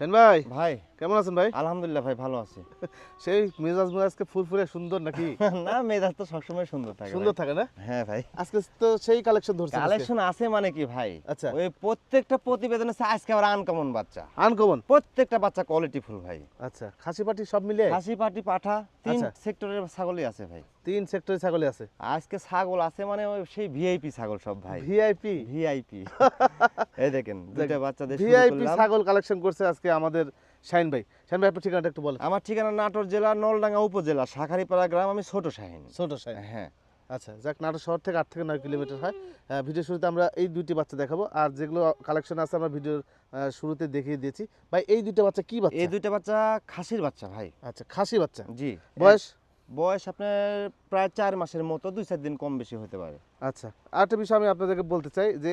সেন ভাই? ভাই। কেমন আছেন ভাই? আলহামদুলিল্লাহ ভাই ভালো আছি। সেই মেজাজ মেজাজকে ফুরফুরে সুন্দর নাকি? না মেজাজ তো সবসময় সুন্দর থাকে সুন্দর থাকে না? হ্যাঁ ভাই। আজকে তো সেই কালেকশন ধরছে কালেকশন আছে মানে কি ভাই? আচ্ছা। ওই প্রত্যেকটা প্রতিবেদনে আজকে আবার আনকমন বাচ্চা। আনকমন প্রত্যেকটা বাচ্চা কোয়ালিটি ফুল ভাই। আচ্ছা খাসি পাটি সব মিলে খাসি পাটি পাঠা তিন আচ্ছা। সেক্টরের ছাগলই আছে ভাই। তিন সেক্টরে ছাগল আছে। আজকে ছাগল আছে মানে ওই সেই ভিআইপি ছাগল সব ভাই। ভিআইপি ভিআইপি এই দেখেন দুইটা বাচ্চাদের শুরু ভিআইপি ছাগল কালেকশন করছে আজকে আমাদের শাইন ভাই। শাইন ভাই আপনার ঠিকানাটা একটু বলেন। আমার ঠিকানা নাটোর জেলা নলডাঙ্গা উপজেলা শাখারিপাড়া গ্রাম আমি ছোট শাহিন। ছোট শাইন হ্যাঁ। আচ্ছা যাক নাটোর শহর থেকে আট থেকে নয় কিলোমিটার হয়। ভিডিও শুরুতে আমরা এই দুইটি বাচ্চা দেখাবো। আর যেগুলো কালেকশন আছে আমরা ভিডিওর শুরুতে দেখিয়ে দিয়েছি। ভাই এই দুইটা বাচ্চা কি বাচ্চা? এই দুইটা বাচ্চা খাসির বাচ্চা ভাই। আচ্ছা খাসি বাচ্চা। জি। বয়স? বয়স আপনার প্রায় চার মাসের মতো দুই চার দিন কম বেশি হতে পারে। আচ্ছা আরেকটা বিষয় আমি আপনাদেরকে বলতে চাই যে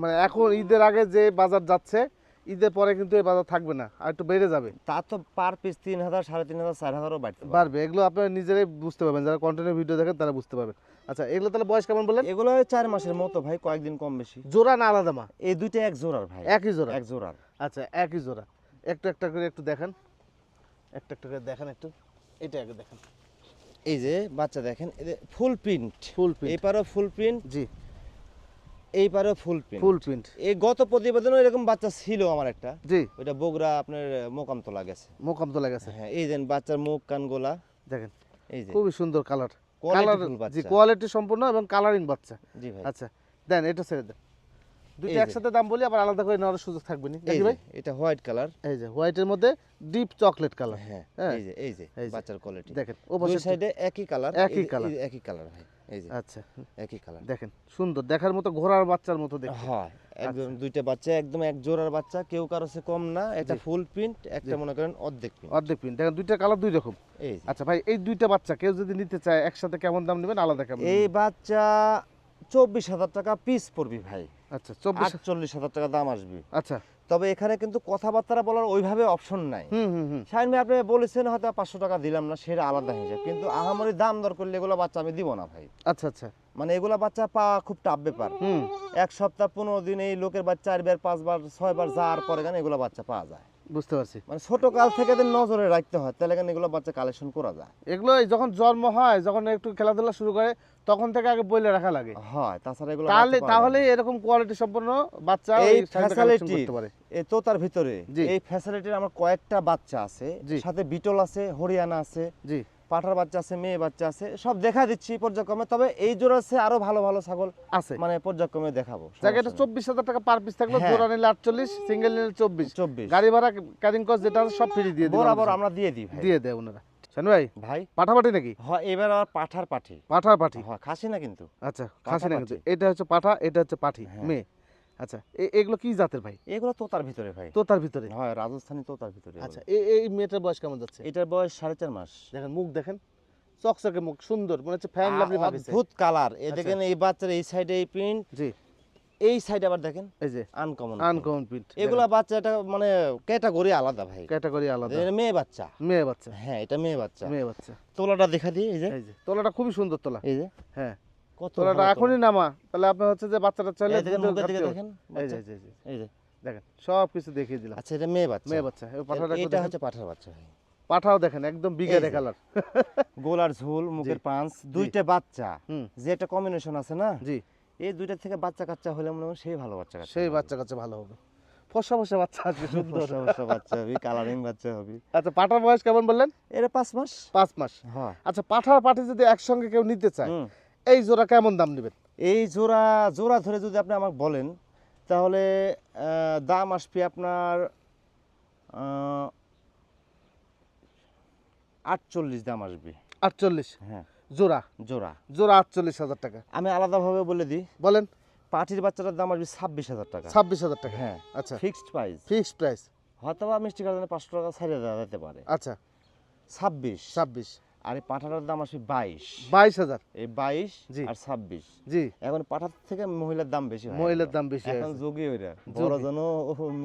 মানে এখন ঈদের আগে যে বাজার যাচ্ছে ঈদের পরে কিন্তু এই বাজার থাকবে না আর একটু বেড়ে যাবে। তা তো পার পিস তিন হাজার সাড়ে তিন হাজার চার হাজারও বাড়তে বাড়বে এগুলো আপনারা নিজেরাই বুঝতে পারবেন যারা কন্টেন্টের ভিডিও দেখেন তারা বুঝতে পারবেন। আচ্ছা এগুলো তাহলে বয়স কেমন বললেন? এগুলো চার মাসের মতো ভাই কয়েকদিন কম বেশি। জোড়া না আলাদা মা? এই দুইটা এক জোড়ার ভাই। একই জোড়া? এক জোড়ার। আচ্ছা একই জোড়া। একটু একটা করে একটু দেখেন। একটা একটা করে দেখেন একটু। এটা আগে দেখেন। এই যে বাচ্চা দেখেন ফুল প্রিন্ট ফুল প্রিন্ট এই পারও ফুল প্রিন্ট জি। এই পারও ফুল প্রিন্ট ফুল প্রিন্ট এই গত প্রতিবেদনে এরকম বাচ্চা ছিল আমার একটা। জি। ওইটা বগুড়া আপনার মোকামতলা গেছে। মোকাম তো লাগেছে হ্যাঁ এই যে বাচ্চার মুখ কান গোলা। দেখেন এই যে। খুবই সুন্দর কালার কালার জি কোয়ালিটি সম্পূর্ণ এবং কালারিং বাচ্চা। জি ভাই। আচ্ছা দেন এটা ছেড়ে দেন। দুইটা একসাথে দাম বলি আবার আলাদা করে নেওয়ার সুযোগ থাকবে না। এই ভাই? এটা হোয়াইট কালার। এই যে হোয়াইটের মধ্যে ডিপ চকলেট কালার। হ্যাঁ হ্যাঁ। এই যে এই যে বাচ্চার কোয়ালিটি। দেখেন ও দুই সাইডে একই কালার একই colour। একই কালার ভাই এই যে। আচ্ছা। একই কালার। দেখেন সুন্দর। দেখার মতো ঘোড়ার বাচ্চার মতো দেখতে। হয় একদম আচ্ছা। দুইটা বাচ্চা একদম এক জোড়ার বাচ্চা কেউ কারও সে কম না। এটা ফুল প্রিন্ট একটা মনে করেন অর্ধেক প্রিন্ট অর্ধেক প্রিন্ট দেখেন দুইটা কালার দুই রকম। এই আচ্ছা ভাই এই দুইটা বাচ্চা কেউ যদি নিতে চায় একসাথে কেমন দাম নেবেন? আলাদা কেমন এই বাচ্চা চব্বিশ হাজার টাকা পিস পড়বি ভাই। আচ্ছা চব্বিশ আটচল্লিশ হাজার টাকা দাম আসবে। আচ্ছা। তবে এখানে কিন্তু কথাবার্তা বলার ওইভাবে অপশন নাই। সাইন হুম হুম। শাহিন ভাই আপনি বলেছেন হয়তো পাঁচশো টাকা দিলাম না সেটা আলাদা হিসাব কিন্তু আহামরি দাম দর করলে এগুলো বাচ্চা আমি দিব না ভাই। আচ্ছা আচ্ছা। মানে এগুলা বাচ্চা পাওয়া খুব টাফ ব্যাপার। হুম। এক সপ্তাহ পনেরো দিন এই লোকের বাচ্চা চারবার পাঁচবার ছয়বার যাওয়ার পরে কেন এগুলো বাচ্চা পাওয়া যায়? বুঝতে পারছি। মানে ছোট কাল থেকে এদের নজরে রাখতে হয় তাহলে কেন এগুলো বাচ্চা কালেকশন করা যায়। এগুলো এই যখন জন্ম হয় যখন একটু খেলাধুলা শুরু করে তখন থেকে আগে বইলে রাখা লাগে। হয় তাছাড়া এগুলো তাহলে তাহলে এরকম কোয়ালিটি সম্পন্ন বাচ্চা এই ফ্যাসিলিটি করতে পারে। এই তোতার ভিতরে। এই ফ্যাসিলিটির আমার কয়েকটা বাচ্চা আছে। সাথে বিটল আছে হরিয়ানা আছে। জি। পাঠার বাচ্চা আছে মেয়ে বাচ্চা আছে সব দেখা দিচ্ছি পর্যায়ক্রমে। তবে এই জোড়া আছে আরও ভালো ভালো ছাগল আছে। মানে পর্যায়ক্রমে দেখাবো। জায়গা এটা চব্বিশ হাজার টাকা পার পিস থাকল হ্যাঁ। জোড়া নিলে আটচল্লিশ সিঙ্গেল নিলে চব্বিশ। চব্বিশ। গাড়ি ভাড়া ক্যারিং কস্ট যেটা সব ফ্রি দিয়ে দিই বরাবর আমরা। দিয়ে দিই দিয়ে দেয় ওনারা। শানু ভাই নাকি? হয় এবার আর পাঠার পাঠি। পাঠার পাঠি। হয় খাসি না কিন্তু। আচ্ছা খাসি না কিন্তু। এটা হচ্ছে পাঠা এটা হচ্ছে পাঠি। মেয়ে। আচ্ছা এগুলো কি জাতের ভাই? এগুলো তোতার ভিতরে ভাই। তো তার ভিতরে? হয় রাজস্থানী তোতার ভিতরে আচ্ছা এই মেয়েটার বয়স কেমন যাচ্ছে? এটার বয়স সাড়ে চার মাস। দেখেন মুখ দেখেন। চকচকে মুখ সুন্দর মনে হচ্ছে ফ্যান লাভলি অদ্ভুত কালার এ আচ্ছা। দেখেন এই বাচ্চার এই সাইডে এই প্রিন্ট জি। এই সাইডে আবার দেখেন এই যে আনকমন আনকমন প্রিন্ট এগুলা বাচ্চা এটা মানে ক্যাটাগরি আলাদা ভাই। ক্যাটাগরি আলাদা। এটা মেয়ে বাচ্চা। মেয়ে বাচ্চা। হ্যাঁ এটা মেয়ে বাচ্চা। মেয়ে বাচ্চা। তোলাটা দেখা দিই এই যে। এই যে তোলাটা খুবই সুন্দর তোলা। এই যে। হ্যাঁ। কত এখনই নামা। তাহলে আপনার হচ্ছে যে বাচ্চাটা চাইলে দেখেন এই যে এই যে, এই যে, এই যে দেখেন সব কিছু দেখিয়ে দিলাম। আচ্ছা এটা মেয়ে বাচ্চা। মেয়ে বাচ্চা পাঠাটা এটা হচ্ছে পাঠার বাচ্চা। পাঠাও দেখেন একদম বিগের। কালার ঝোল মুখের পাঁচ দুইটা বাচ্চা। যে একটা কম্বিনেশন আছে না? জি। এই দুইটা থেকে বাচ্চা কাচ্চা হলে মনে হয় সেই ভালো বাচ্চা কাচ্চা সেই বাচ্চা কাচ্চা ভালো হবে। ফসা ফসা বাচ্চা আসবে সুন্দর। বসা বাচ্চা হবে কালারিং বাচ্চা হবে। আচ্ছা পাঠার বয়স কেমন বললেন? এটা পাঁচ মাস। পাঁচ মাস। হ্যাঁ। আচ্ছা পাঠার পাঠি যদি একসঙ্গে কেউ নিতে চায়। এই জোড়া কেমন দাম নেবেন? এই জোড়া জোড়া ধরে যদি আপনি আমাকে বলেন তাহলে দাম আসবে আপনার আটচল্লিশ দাম আসবে। আটচল্লিশ? হ্যাঁ। জোড়া? জোড়া। জোড়া আটচল্লিশ হাজার টাকা। আমি আলাদাভাবে বলে দিই। বলেন। পাটির বাচ্চাটার দাম আসবে ছাব্বিশ হাজার টাকা। ছাব্বিশ হাজার টাকা। হ্যাঁ। আচ্ছা। ফিক্সড প্রাইস ফিক্সড প্রাইস হয়তো বা মিষ্টি কারণে পাঁচশো টাকা ছাড়িয়ে দেওয়া যেতে পারে। আচ্ছা। ছাব্বিশ। ছাব্বিশ। আর এই পাঠাটার দাম বাইশ। বাইশ হাজার। এই বাইশ। আর ছাব্বিশ। জি। এখন পাঠার থেকে মহিলার দাম বেশি মহিলার দাম বেশি এখন যোগী ওইটা। বড় জন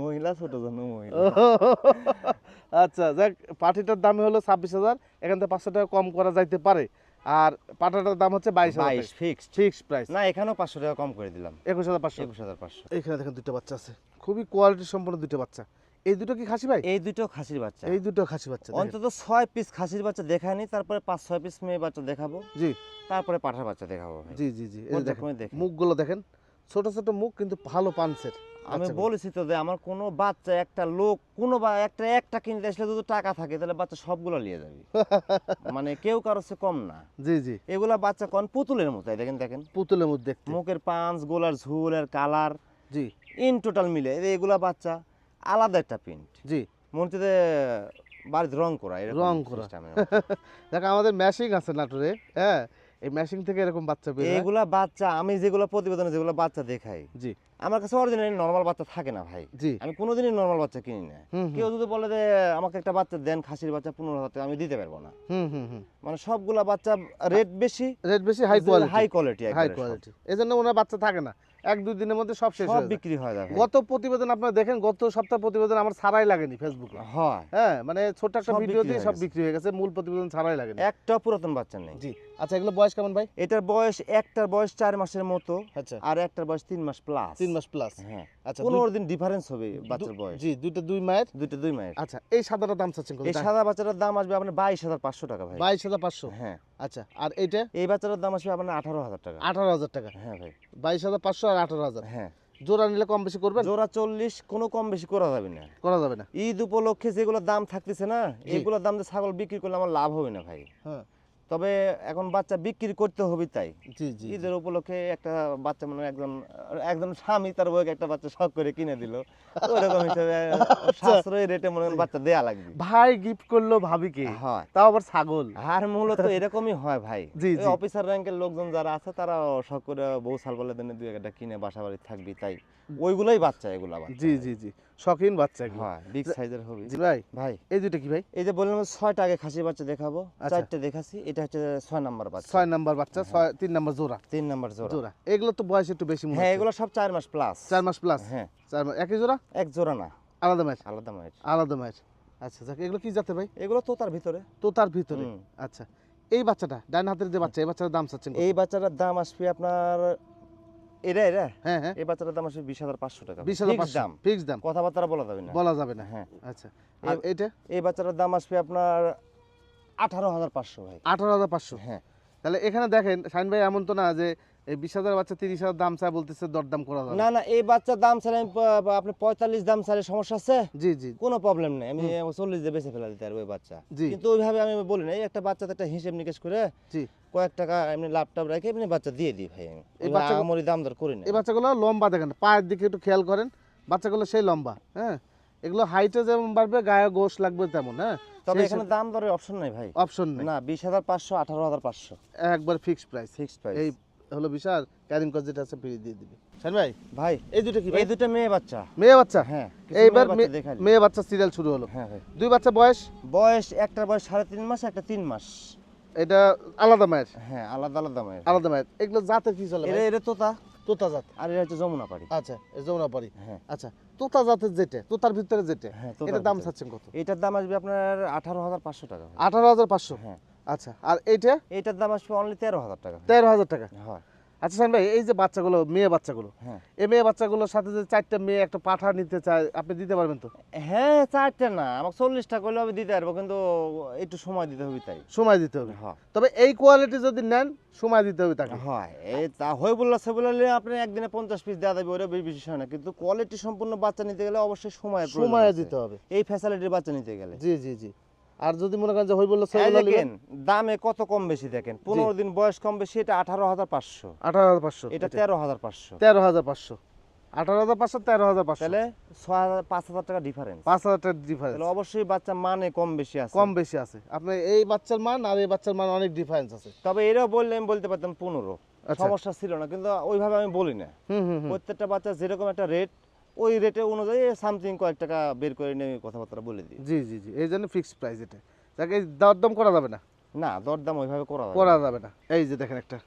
মহিলা ছোট জন মহিলা। আচ্ছা যাক পাটিটার দাম হলো ছাব্বিশ হাজার। এখান থেকে পাঁচশো টাকা কম করা যাইতে পারে। আর পাটাটার দাম হচ্ছে বাইশ বাইশ হাজার ফিক্সড ফিক্সড প্রাইস না এখানেও পাঁচশো টাকা কম করে দিলাম। একুশ হাজার পাঁচশো। একুশ হাজার পাঁচশো। এখানে দেখেন দুটো বাচ্চা আছে। খুবই কোয়ালিটি সম্পন্ন দুটো বাচ্চা। এই দুটো কি খাসি ভাই? এই দুটো খাসির বাচ্চা। এই দুটো খাসি বাচ্চা অন্তত ছয় পিস খাসির বাচ্চা দেখায়নি তারপরে পাঁচ ছয় পিস মেয়ে বাচ্চা দেখাবো। জি। তারপরে পাঠার বাচ্চা দেখাবো জি জি জি। মুখগুলো দেখেন ছোট ছোট মুখ কিন্তু ভালো পানসের আমি বলেছি তো যে আমার কোনো বাচ্চা একটা লোক কোনো বা একটা একটা কিনতে আসলে যদি টাকা থাকে তাহলে বাচ্চা সবগুলো নিয়ে যাবে। মানে কেউ কারও সে কম না। জি জি। এগুলা বাচ্চা কোন পুতুলের মতো এই দেখেন দেখেন। পুতুলের মধ্যে দেখতে। মুখের পাঁচ গোলার ঝুলের কালার জি। ইন টোটাল মিলে এগুলা বাচ্চা। আলাদা একটা প্রিন্ট জি। হচ্ছে বাড়িতে রং করা রং করা। দেখ আমাদের ম্যাশিং আছে নাটোরে হ্যাঁ? এই ম্যাশিং থেকে এরকম বাচ্চা বের হয়। এইগুলা বাচ্চা আমি যেগুলো প্রতিবেদনে যেগুলো বাচ্চা দেখাই জি। আমার কাছে অরিজিনালি নর্মাল বাচ্চা থাকে না ভাই। জি। আমি কোনোদিনই নর্মাল বাচ্চা কিনি না। কেউ যদি বলে যে আমাকে একটা বাচ্চা দেন খাসির বাচ্চা পনেরো হাজার টাকা, আমি দিতে পারব না। হুম হুম হুম। মানে সবগুলা বাচ্চা রেট বেশি রেট বেশি high quality high quality high quality এই জন্য ওনার বাচ্চা থাকে না। এক দুই দিনের মধ্যে সব শেষ সব বিক্রি হয়ে যাবে গত প্রতিবেদন আপনারা দেখেন গত সপ্তাহ প্রতিবেদন আমার ছাড়াই লাগেনি ফেসবুকে হয়। হ্যাঁ মানে ছোট একটা ভিডিও দিয়ে সব বিক্রি হয়ে গেছে মূল প্রতিবেদন ছাড়াই লাগেনি। একটা পুরাতন বাচ্চা নেই। জি। আচ্ছা এগুলো বয়স কেমন ভাই? এটার বয়স একটার বয়স চার মাসের মতো আচ্ছা। আর একটার বয়স তিন মাস প্লাস তিন মাস প্লাস হ্যাঁ। আচ্ছা পনেরো দিন ডিফারেন্স হবে বাচ্চার বয়স। জি দুইটা দুই মায়ের? দুইটা দুই মায়ের। আচ্ছা এই সাদাটা দাম চাচ্ছেন এই সাদা বাচ্চাটার দাম আসবে আপনার বাইশ হাজার পাঁচশো টাকা ভাই। বাইশ হাজার পাঁচশো? হ্যাঁ। আচ্ছা আর এইটা? এই বাচ্চাটার দাম আসবে আপনার আঠারো হাজার টাকা। আঠারো হাজার টাকা। হ্যাঁ ভাই। বাইশ হাজার পাঁচশো আর আঠারো হাজার। হ্যাঁ। জোড়া নিলে কম বেশি করবেন? জোড়া চল্লিশ কোনো কম বেশি করা যাবে না। করা যাবে না। ঈদ উপলক্ষে যেগুলো দাম থাকতেছে না। এগুলোর দাম ছাগল বিক্রি করলে আমার লাভ হবে না ভাই। হ্যাঁ। তবে এখন বাচ্চা বিক্রি করতে হবে তাই। ঈদের উপলক্ষে একটা বাচ্চা মানে একজন একজন স্বামী তার বউকে একটা বাচ্চা শখ করে কিনে দিল। ওরকম হিসেবে সাশ্রয়ী রেটে মনে বাচ্চা দেয়া লাগবে। ভাই গিফট করল ভাবিকে হয়। তাও আবার ছাগল। আর মূলত এরকমই হয় ভাই। জি, জি। অফিসার র্যাঙ্কের লোকজন যারা আছে তারা শখ করে বউ সাল বলে দিনে দুই একটা কিনে বাসা বাড়ি থাকবি তাই। ওইগুলোই বাচ্চা এগুলা জি জি জি। শখিন বাচ্চা। হয় বিগ সাইজের হবে। জি ভাই ভাই। এই দুটো কি ভাই? এই যে বললাম ছয়টা আগে খাসি বাচ্চা দেখাবো আচ্ছা। চারটে দেখাচ্ছি এটা হচ্ছে ছয় নাম্বার বাচ্চা। ছয় নাম্বার বাচ্চা ছয় তিন নাম্বার জোড়া। তিন নাম্বার জোড়া। জোড়া। এগুলো তো বয়স একটু বেশি হ্যাঁ এগুলো সব চার মাস প্লাস চার মাস প্লাস হ্যাঁ। চার মাস একই জোড়া? এক জোড়া না। আলাদা মায়ের? আলাদা মায়ের। আলাদা মায়ের। আচ্ছা যাক এগুলো কি জাতে ভাই? এগুলো তো তার ভিতরে। তো তার ভিতরে আচ্ছা এই বাচ্চাটা ডান হাতের যে বাচ্চা এই বাচ্চাটার দাম চাচ্ছেন? এই বাচ্চাটার দাম আসবে আপনার এরা এরা হ্যাঁ হ্যাঁ। এই বাচ্চাটার দাম আসবে বিশ হাজার পাঁচশো টাকা। বিশ হাজার দাম। ফিক্স দাম। কথাবার্তা বলা যাবে না। বলা যাবে না। হ্যাঁ। আচ্ছা। আর এটা? এই বাচ্চাটার দাম আসবে আপনার আঠারো হাজার পাঁচশো ভাই। আঠারো হাজার পাঁচশো। হ্যাঁ। তাহলে এখানে দেখেন সাইন ভাই এমন তো না যে এই বিশ হাজার বাচ্চা তিরিশ হাজার দাম চায় বলতেছে দরদাম করা যাবে। না না এই বাচ্চার দাম চাইলে আমি আপনি পঁয়তাল্লিশ দাম চাইলে সমস্যা আছে? জি জি। কোনো প্রবলেম নেই। আমি চল্লিশ দিয়ে বেঁচে ফেলা দিতে পারব ওই বাচ্চা। কিন্তু ওইভাবে আমি বলি না এই একটা বাচ্চাতে একটা হিসেব নিকেশ করে জি। কয়েক টাকা এমনি লাভটাপ রেখে এমনি বাচ্চা দিয়ে দিই ভাই আমি। এই বাচ্চাগুলো- আমরি দাম দর করি না। এই বাচ্চাগুলো লম্বা দেখেন পায়ের দিকে একটু খেয়াল করেন বাচ্চাগুলো সেই লম্বা হ্যাঁ? এগুলো হাইটে যেমন বাড়বে গায়ে গোশ লাগবে তেমন হ্যাঁ? তবে এখানে দাম দরের অপশন নাই ভাই। অপশন নেই। না বিশ হাজার পাঁচশো আঠারো হাজার পাঁচশো। একবার ফিক্সড প্রাইস ফিক্সড প্রাইস এই হলো বিশাল ক্যারিং কস্ট যেটা আছে ফিরিয়ে দিয়ে দিবি। শাহিন ভাই ভাই এই দুটো কি এই দুটো মেয়ে বাচ্চা। মেয়ে বাচ্চা? হ্যাঁ এইবার মেয়ে বাচ্চা সিরিয়াল শুরু হলো। হ্যাঁ ভাই। দুই বাচ্চা বয়স? বয়স একটার বয়স সাড়ে তিন মাস একটা তিন মাস। এটা আলাদা মায়ের? হ্যাঁ আলাদা আলাদা মায়ের। আলাদা মায়ের। এগুলো জাতের কি চলে ভাই? এরা তোতা। তোতা জাত। আর এরা হচ্ছে যমুনা পাড়ি। আচ্ছা এই যমুনা পারি হ্যাঁ। আচ্ছা তোতা জাতের যেটা তোতার ভিতরে যেটা হ্যাঁ এটা দাম। চাচ্ছেন কত? এটার দাম আসবে আপনার আঠারো হাজার পাঁচশো টাকা। আঠারো হাজার পাঁচশো। হ্যাঁ। আচ্ছা আর এইটা? এটার দাম আসবে অনলি তেরো হাজার টাকা। তেরো হাজার টাকা? হয়। আচ্ছা ভাই এই যে বাচ্চাগুলো মেয়ে বাচ্চাগুলো হ্যাঁ। এই মেয়ে বাচ্চাগুলোর সাথে যে চারটা মেয়ে একটা পাঠা নিতে চায় আপনি দিতে পারবেন তো? হ্যাঁ চারটে না আমাকে চল্লিশটা করলে আমি দিতে পারব কিন্তু একটু সময় দিতে হবে তাই। সময় দিতে হবে। হয়। তবে এই কোয়ালিটি যদি নেন সময় দিতে হবে তাকে। হয় এই তা হয়ে বলল সে বললে আপনি একদিনে পঞ্চাশ পিস দেওয়া যাবে ওরা বেশি হয় না কিন্তু কোয়ালিটি সম্পূর্ণ বাচ্চা নিতে গেলে অবশ্যই প্রয়োজন সময় দিতে হবে। এই ফ্যাসিলিটির বাচ্চা নিতে গেলে। জি জি জি। আর যদি মনে করেন যে হই বলল দেখেন দামে কত কম বেশি দেখেন? পনেরো দিন বয়স কম বেশি এটা আঠারো হাজার পাঁচশো। আঠারো হাজার পাঁচশো। এটা তেরো হাজার পাঁচশো। তেরো হাজার পাঁচশো। আঠারো হাজার পাঁচশো তেরো হাজার পাঁচশো। তাহলে ছয় হাজার পাঁচ হাজার টাকা ডিফারেন্স পাঁচ হাজার টাকার ডিফারেন্স তাহলে অবশ্যই বাচ্চা মানে কম বেশি আছে। কম বেশি আছে। আপনার এই বাচ্চার মান আর এই বাচ্চার মান অনেক ডিফারেন্স আছে। তবে এরাও বললে আমি বলতে পারতাম পনেরো। আচ্ছা। সমস্যা ছিল না কিন্তু ওইভাবে আমি বলি না। প্রত্যেকটা বাচ্চা যেরকম একটা রেট ওই রেটে অনুযায়ী সামথিং কয়েক টাকা বের করে নিয়ে কথাবার্তা বলে দিই। জি জি জি এই জন্য ফিক্সড প্রাইস এটা। যাকে এই দরদম করা যাবে না? না দরদাম ওইভাবে করা করা যাবে না। এই যে দেখেন একটা।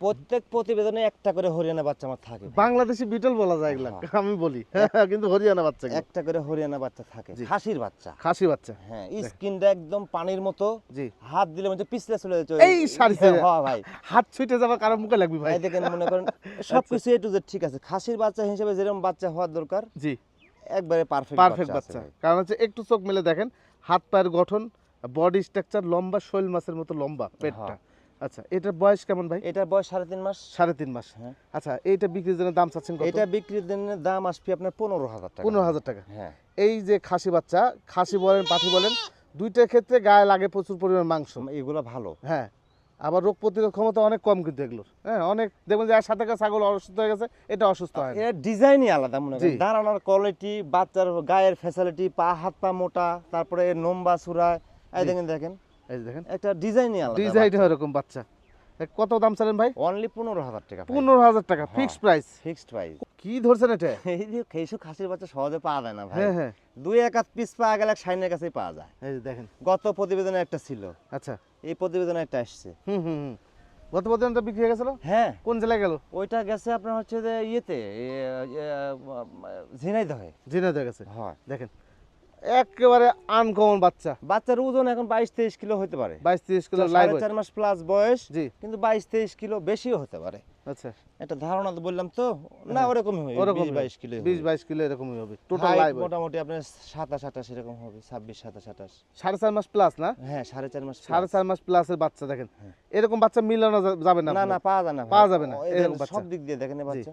প্রত্যেক প্রতিবেদনে একটা করে হরিয়ানা বাচ্চা আমার থাকে। বাংলাদেশি বিটল বলা যায় এগুলা হ্যাঁ। আমি বলি। কিন্তু হরিয়ানা বাচ্চা একটা করে হরিয়ানা বাচ্চা থাকে খাসির বাচ্চা। খাসি বাচ্চা। হ্যাঁ স্কিনটা একদম পানির মতো। জি। হাত দিলে মধ্যে পিছলে চলে যাচ্ছে। এই সারিছে। হ্যাঁ ভাই। হাত ছুটে যাবে কারও মুখে লাগবে ভাই। দেখেন মনে করেন সবকিছু এ টু জেড ঠিক আছে। খাসির বাচ্চা হিসেবে যেরকম বাচ্চা হওয়ার দরকার জি। একবারে পারফেক্ট পারফেক্ট বাচ্চা কারণ হচ্ছে একটু চোখ মেলে দেখেন হাত পায়ের গঠন বডি স্ট্রাকচার লম্বা শৈল মাছের মতো লম্বা পেটটা। আচ্ছা এটার বয়স কেমন ভাই? এটার বয়স সাড়ে তিন মাস। সাড়ে তিন মাস। হ্যাঁ। আচ্ছা এইটা বিক্রির জন্য দাম চাচ্ছেন কত? এটা বিক্রির জন্য দাম আসবে আপনার পনেরো হাজার টাকা। পনেরো হাজার টাকা। হ্যাঁ। এই যে খাসি বাচ্চা খাসি বলেন পাঠি বলেন দুইটার ক্ষেত্রে গায়ে লাগে প্রচুর পরিমাণ মাংস। এগুলো ভালো। হ্যাঁ। আবার রোগ প্রতিরোধ ক্ষমতা অনেক কম কিন্তু এগুলোর। হ্যাঁ অনেক দেখবেন যে সাথে ছাগল অসুস্থ হয়ে গেছে এটা অসুস্থ হয় এর ডিজাইনই আলাদা মনে। করেন। দাঁড়ানোর কোয়ালিটি বাচ্চার গায়ের ফ্যাসিলিটি পা হাত পা মোটা তারপরে এর নম্বা সুরা এই দেখেন দেখেন। এই দেখেন। একটা ডিজাইনই আলাদা ডিজাইন এরকম বাচ্চা। কত দাম চালেন ভাই? অনলি পনেরো হাজার টাকা পনেরো হাজার টাকা। ফিক্সড প্রাইস ফিক্সড প্রাইস কি ধরছেন এটা? এই যে খেসু খাসির বাচ্চা সহজে পাওয়া যায় না ভাই। হ্যাঁ হ্যাঁ। দুই এক হাত পিস পাওয়া গেলে সাইনের কাছেই পাওয়া যায়। এই যে দেখেন। গত প্রতিবেদনে একটা ছিল। আচ্ছা। এই প্রতিবেদনে একটা আসছে। হুম হুম হুম। গত বছরটা বিক্রি হয়ে গেছিল? হ্যাঁ। কোন জেলায় গেল? ওইটা গেছে আপনার হচ্ছে যে ইয়েতে ঝিনাইদহে। জিনাতে গেছে। হয়। দেখেন। একেবারে আনকমন বাচ্চা। বাচ্চার ওজন এখন বাইশ তেইশ কিলো হতে পারে। বাইশ তিরিশ কিলো সাড়ে চার মাস প্লাস বয়স জি। কিন্তু বাইশ তেইশ কিলো বেশিও হতে পারে। আচ্ছা। একটা ধারণা তো বললাম তো না ওরকমই হবে ওরকম বাইশ কিলো বিশ বাইশ কিলো এরকমই হবে। টোটাল মোটামুটি আপনার সাতাশ আঠাশ এরকম হবে ছাব্বিশ সাতাশ আঠাশ। সাড়ে চার মাস প্লাস না? হ্যাঁ সাড়ে চার মাস সাড়ে চার মাস প্লাসের বাচ্চা দেখেন। হ্যাঁ। এরকম বাচ্চা মিলানো যাবে না না না পাওয়া যায় না পাওয়া যাবে না। সব দিক দিয়ে দেখেন বাচ্চা।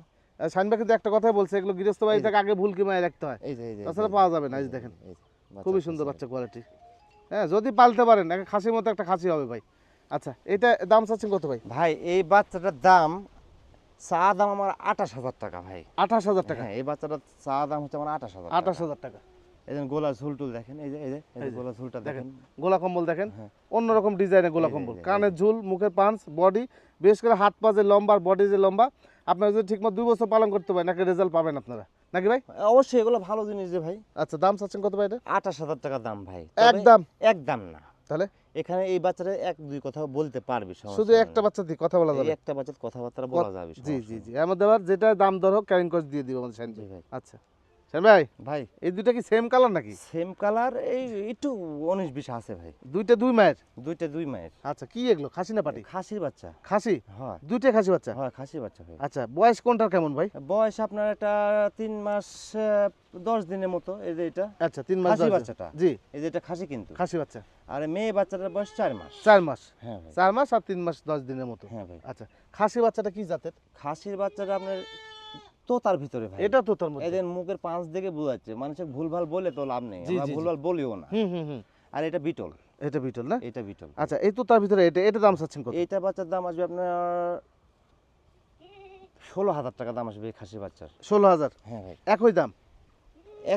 কিন্তু একটা কথাই বলছে এগুলো গৃহস্থ আগে ভুল কিমায় রাখতে হয়। তাছাড়া পাওয়া যাবে না, এই দেখেন। খুবই সুন্দর বাচ্চা কোয়ালিটি হ্যাঁ যদি পালতে পারেন মতো একটা খাসি হবে ভাই। আচ্ছা এটা দাম চাচ্ছেন কত ভাই? ভাই এই বাচ্চাটার দাম চা দাম আমার আঠাশ হাজার টাকা ভাই। আঠাশ হাজার টাকা? হ্যাঁ এই বাচ্চাটার চা দাম হচ্ছে আমার আঠাশ হাজার আঠাশ হাজার টাকা। এই গোলা ঝুলটুল দেখেন এই যে এই যে গোলা ঝুলটা দেখেন। গোলা কম্বল দেখেন। হ্যাঁ। অন্যরকম ডিজাইনের গোলা কম্বল। কানের ঝুল মুখের পাঞ্চ বডি বিশেষ করে হাত পা যে লম্বা বডি যে লম্বা আপনারা যদি ঠিকমতো দুই বছর পালন করতে পারেন একটা রেজাল্ট পাবেন আপনারা। নাকি ভাই? অবশ্যই এগুলো ভালো জিনিস যে ভাই। আচ্ছা দাম চাচ্ছেন কত ভাই এটা? আঠাশ হাজার টাকা দাম ভাই। একদম? একদম না। তাহলে? এখানে এই বাচ্চারা এক দুই কথা বলতে পারবে শুধু একটা বাচ্চা দিয়ে কথা বলা যাবে? একটা বাচ্চার কথাবার্তা বলা যাবে জি জি জি। আমাদের যেটা দাম দর হোক ক্যারিং কস্ট দিয়ে দিব আমাদের আচ্ছা। ভাই ভাই। এই দুইটা কি সেম কালার নাকি? সেম কালার এই একটু উনিশ বিশ আছে ভাই। দুইটা দুই মায়ের? দুইটা দুই মায়ের। আচ্ছা কি এগুলো? খাসি না পাটি? খাসির বাচ্চা। খাসি? হয়। দুইটা খাসি বাচ্চা? হয় বাচ্চা ভাই। আচ্ছা বয়স কোনটার কেমন ভাই? বয়স আপনার একটা তিন মাস দশ দিনের মতো এই যে এটা। আচ্ছা তিন মাস খাসি বাচ্চাটা। জি। এই যে এটা খাসি কিন্তু। খাসি বাচ্চা। আর মেয়ে বাচ্চাটার বয়স চার মাস। চার মাস? হ্যাঁ চার মাস আর তিন মাস দশ দিনের মতো। হ্যাঁ ভাই। আচ্ছা খাসি বাচ্চাটা কি জাতের? খাসির বাচ্চাটা আপনার তোতার ভিতরে ভাই। এটা তো তার মধ্যে। এদের মুখের পাঁচ দেখে বোঝাচ্ছে। মানুষের ভুলভাল বলে তো লাভ নেই। আমরা। ভুলভাল বলিও না। হুম হুম আর এটা বিটল। এটা বিটল না? এটা বিটল। আচ্ছা এই তো তার ভিতরে এটা এটা দাম চাচ্ছেন কত? এইটা বাচ্চার দাম আসবে আপনার ষোলো হাজার টাকা দাম আসবে এই খাসি বাচ্চার। ষোলো হাজার? হ্যাঁ ভাই। একই দাম?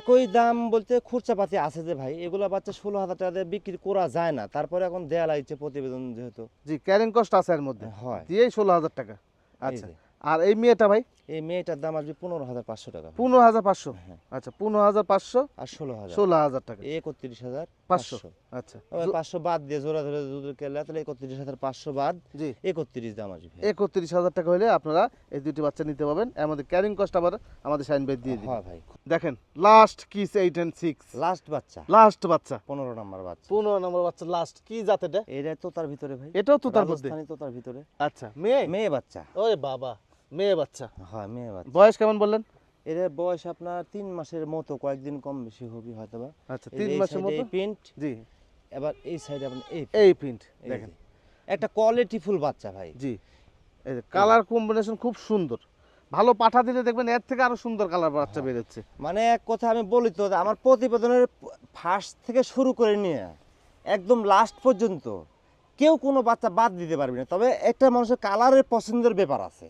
একই দাম বলতে খুরচাপাতি আছে যে ভাই। এগুলা বাচ্চা ষোলো হাজার টাকা দিয়ে বিক্রি করা যায় না। তারপরে এখন দেয়া লাগছে প্রতিবেদন যেহেতু। জি ক্যারিং কস্ট আছে এর মধ্যে। হয়। দিয়েই ষোলো হাজার টাকা। আচ্ছা। আর এই মেয়েটা ভাই? এই মেয়েটার দাম আসবে পনেরো হাজার পাঁচশো টাকা। পনেরো হাজার পাঁচশো? হ্যাঁ। আচ্ছা পনেরো হাজার পাঁচশো আর ষোলো হাজার। ষোলো হাজার টাকা। একত্রিশ হাজার পাঁচশো। আচ্ছা। পাঁচশো বাদ দিয়ে জোড়া ধরে দুধ কেলা তাহলে একত্রিশ হাজার পাঁচশো বাদ। জি। একত্রিশ দাম আসবে। একত্রিশ হাজার টাকা হলে আপনারা এই দুটি বাচ্চা নিতে পারবেন। আমাদের ক্যারিং কস্ট আবার আমাদের সাইন বেদ দিয়ে দিন হ্যাঁ ভাই। দেখেন last kiss eight and six last বাচ্চা। লাস্ট বাচ্চা। পনেরো নাম্বার বাচ্চা। পনেরো নম্বর বাচ্চা লাস্ট কি জাত এটা? এটা তো তার ভিতরে ভাই। এটাও তো তার মধ্যে? রাজস্থানী তো তার ভিতরে। আচ্ছা মেয়ে? মেয়ে বাচ্চা। ওরে বাবা। মেয়ে বাচ্চা? হয় মেয়ে বাচ্চা। বয়স কেমন বললেন? এর বয়স আপনার তিন মাসের মতো কয়েকদিন কম বেশি হবে হয়তো বা আচ্ছা তিন মাসের মতো? প্রিন্ট জি। এবার এই সাইডে আপনার এই এই প্রিন্ট দেখেন। একটা কোয়ালিটি ফুল বাচ্চা ভাই। জি। কালার কম্বিনেশন খুব সুন্দর। ভালো পাঠা দিলে দেখবেন এর থেকে আরও সুন্দর কালার বাচ্চা বেরোচ্ছে। মানে এক কথা আমি বলি তো আমার প্রতিবেদনের ফার্স্ট থেকে শুরু করে নিয়ে একদম লাস্ট পর্যন্ত। কেউ কোনো বাচ্চা বাদ দিতে পারবে না। তবে একটা মানুষের কালারের পছন্দের ব্যাপার আছে।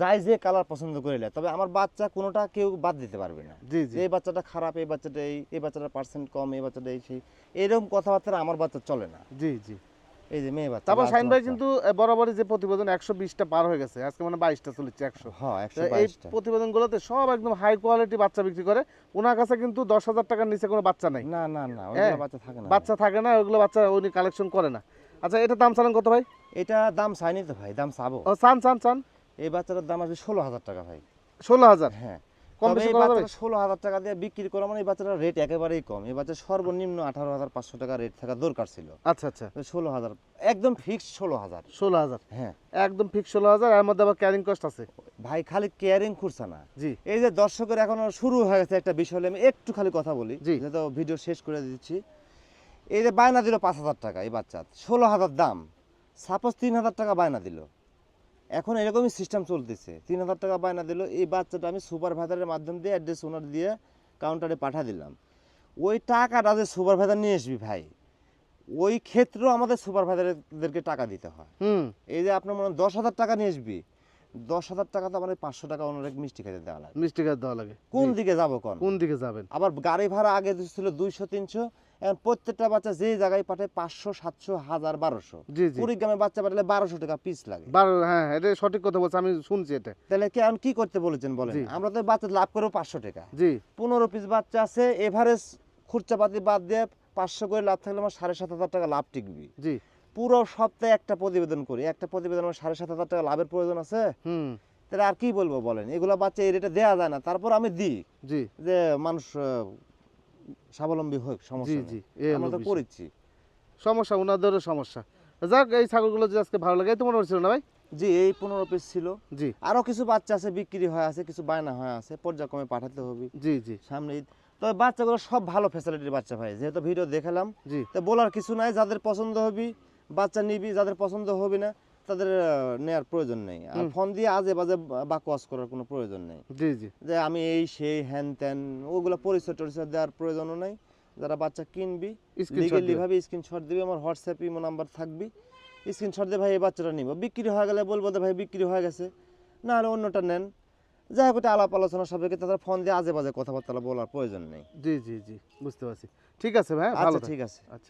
যাই যে কালার পছন্দ করিলে তবে আমার বাচ্চা কোনোটা কেউ বাদ দিতে পারবে না। এই বাচ্চাটা খারাপ এই বাচ্চাটা এই এই বাচ্চাটার পার্সেন্ট কম এই বাচ্চাটা এই সেই এরকম কথাবার্তা আমার বাচ্চা চলে না। জি জি। এই যে মেয়ে বাচ্চা তারপর লাস্ট ভাই কিন্তু বরাবরই যে প্রতিবেদন একশো বিশটা পার হয়ে গেছে আজকে মানে বাইশটা চলেছে একশো। এই বাইশটা। প্রতিবেদনগুলোতে সব একদম হাই কোয়ালিটি বাচ্চা বিক্রি করে ওনার কাছে কিন্তু দশ হাজার টাকার নিচে কোনো বাচ্চা নাই। না না না ওইগুলো বাচ্চা থাকে না। বাচ্চা থাকে না ওগুলো বাচ্চা উনি কালেকশন করে না। আচ্ছা এটা দাম চালান কত ভাই? এটা দাম চাইনি তো ভাই দাম চাবো। ও চান চান চান। এই বাচ্চাটার দাম আসবে ষোলো হাজার টাকা ভাই। ষোলো হাজার? হ্যাঁ। কম বেশি করা যাবে? ষোলো হাজার টাকা দিয়ে বিক্রি করা মানে এই বাচ্চাটার রেট একেবারেই কম। এই বাচ্চা সর্বনিম্ন আঠারো হাজার পাঁচশো টাকা রেট থাকা দরকার ছিল। আচ্ছা আচ্ছা। ষোলো হাজার একদম ফিক্স ষোলো হাজার। ষোলো হাজার? হ্যাঁ। একদম ফিক্স ষোলো হাজার এর মধ্যে আবার ক্যারিং কস্ট আছে? ভাই খালি কেয়ারিং করছে না। জি। এই যে দর্শকের এখনও শুরু হয়ে গেছে একটা বিষয় আমি একটু খালি কথা বলি। জি। যেহেতু ভিডিও শেষ করে দিচ্ছি। এই যে বায়না দিল পাঁচ হাজার টাকা এই বাচ্চা ষোলো হাজার দাম। সাপোজ তিন হাজার টাকা বায়না দিল। এখন এরকমই সিস্টেম চলতেছে। তিন হাজার টাকা বায়না দিল এই বাচ্চাটা আমি সুপারভাইজারের মাধ্যম দিয়ে অ্যাড্রেস ওনার দিয়ে কাউন্টারে পাঠা দিলাম। ওই টাকাটা যে সুপারভাইজার নিয়ে আসবি ভাই ওই ক্ষেত্রেও আমাদের সুপারভাইজারদেরকে টাকা দিতে হয়। হুম। এই যে আপনার মনে হয় দশ হাজার টাকা নিয়ে আসবি দশ হাজার টাকা তো আমার পাঁচশো টাকা অনেক মিষ্টি খেতে দেওয়া লাগে। মিষ্টি গাছ দেওয়া লাগে। কোন দিকে যাব কোন? দিকে যাবেন? আবার গাড়ি ভাড়া আগে ছিল দুইশো তিনশো এখন প্রত্যেকটা বাচ্চা যে জায়গায় পাঠায় পাঁচশো সাতশো হাজার বারোশো। কুড়িগ্রামে বাচ্চা পাঠালে বারোশো টাকা পিস লাগে। হ্যাঁ এটা সঠিক কথা বলছে আমি শুনছি এটা। তাহলে কি এখন কি করতে বলেছেন বলেন? আমরা তো বাচ্চা লাভ করব পাঁচশো টাকা। জি। পনেরো পিস বাচ্চা আছে এভারেজ খুরচাপাতি বাদ দিয়ে পাঁচশো করে লাভ থাকলে আমার সাড়ে সাত হাজার টাকা লাভ টিকবি। জি। পুরো সপ্তাহে একটা প্রতিবেদন করি। একটা প্রতিবেদন আমার সাড়ে সাত হাজার টাকা লাভের প্রয়োজন আছে। হুম। তাহলে আর কি বলব বলেন? এগুলো বাচ্চা এই রেটে দেওয়া যায় না। তারপর আমি দিই। জি। যে মানুষ স্বাবলম্বী হোক সমস্যা জি আমরা তো করেছি। সমস্যা ওনাদেরও সমস্যা। যাক এই ছাগলগুলো যদি আজকে ভালো লাগে এই তো মনে হচ্ছিল না ভাই? জি এই পনেরো পিস ছিল। জি। আরও কিছু বাচ্চা আছে বিক্রি হয়ে আছে কিছু বায়না হয়ে আছে পর্যায়ক্রমে পাঠাতে হবে। জি জি। সামনে তবে বাচ্চাগুলো সব ভালো ফ্যাসিলিটির বাচ্চা ভাই যেহেতু ভিডিও দেখালাম। জি। তো বলার কিছু নাই যাদের পছন্দ হবি বাচ্চা নিবি যাদের পছন্দ হবে না তাদের নেয়ার প্রয়োজন নেই। আর ফোন দিয়ে আজে বাজে বাকওয়াজ করার কোনো প্রয়োজন নেই। জি জি। যে আমি এই সেই হ্যান ত্যান ওগুলো পরিচয় টরিচয় দেওয়ার প্রয়োজনও নাই। যারা বাচ্চা কিনবি লিগেলি ভাবে স্ক্রিনশট দিবি আমার হোয়াটসঅ্যাপ ইমো নাম্বার থাকবি। স্ক্রিনশট দিয়ে ভাই এই বাচ্চাটা নিব। বিক্রি হয়ে গেলে বলব যে ভাই বিক্রি হয়ে গেছে। না হলে অন্যটা নেন। যাই হোক আলাপ আলোচনা সাপেক্ষে তাদের ফোন দিয়ে আজে বাজে কথাবার্তা বলার প্রয়োজন নেই। জি জি জি। বুঝতে পারছি। ঠিক আছে ভাই আচ্ছা ঠিক আছে। আচ্ছা।